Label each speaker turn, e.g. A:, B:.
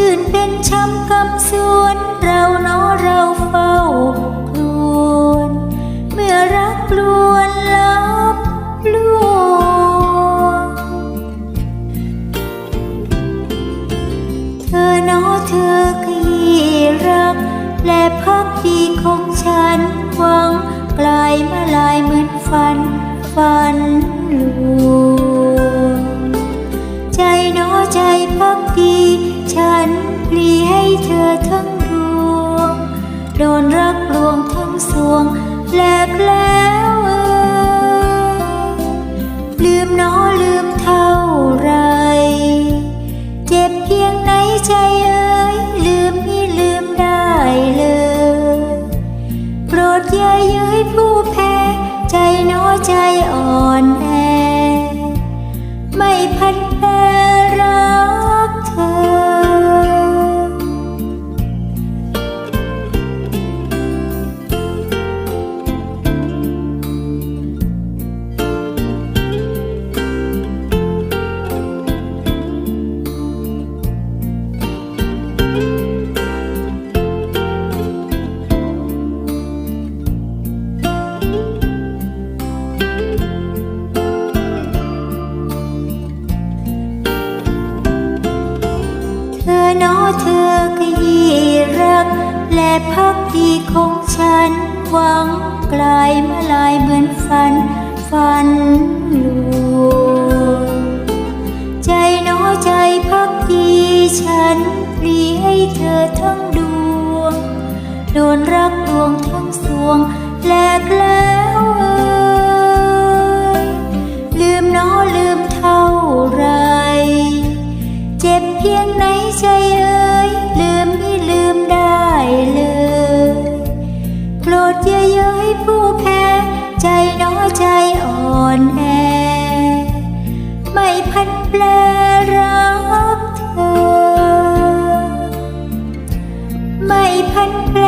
A: ชื่นเป็นช้ำกำสวนเราน้อเราเฝ้าครวญเมื่อรักลวนลับลวงเธอเน้อเธอคือรัก และพักดีของฉันหวังกลายมาลายเหมือนฝันฝันลวงใจเน้อใจพักดี พลีให้เธอทั้งดวง โดนรักลวงทั้งสวงแลกแล เธอเน้อเธอก็ยี่รัก และพักดีของฉัน หวังกลายมาลายเหมือนฝัน ฝันลวงใจน้อใจพักดีฉันพลีให้เธอทั้งดวง โดนรักลวงทั้งสวงแหลกแล แปลรักเธอ ไม่พันแปล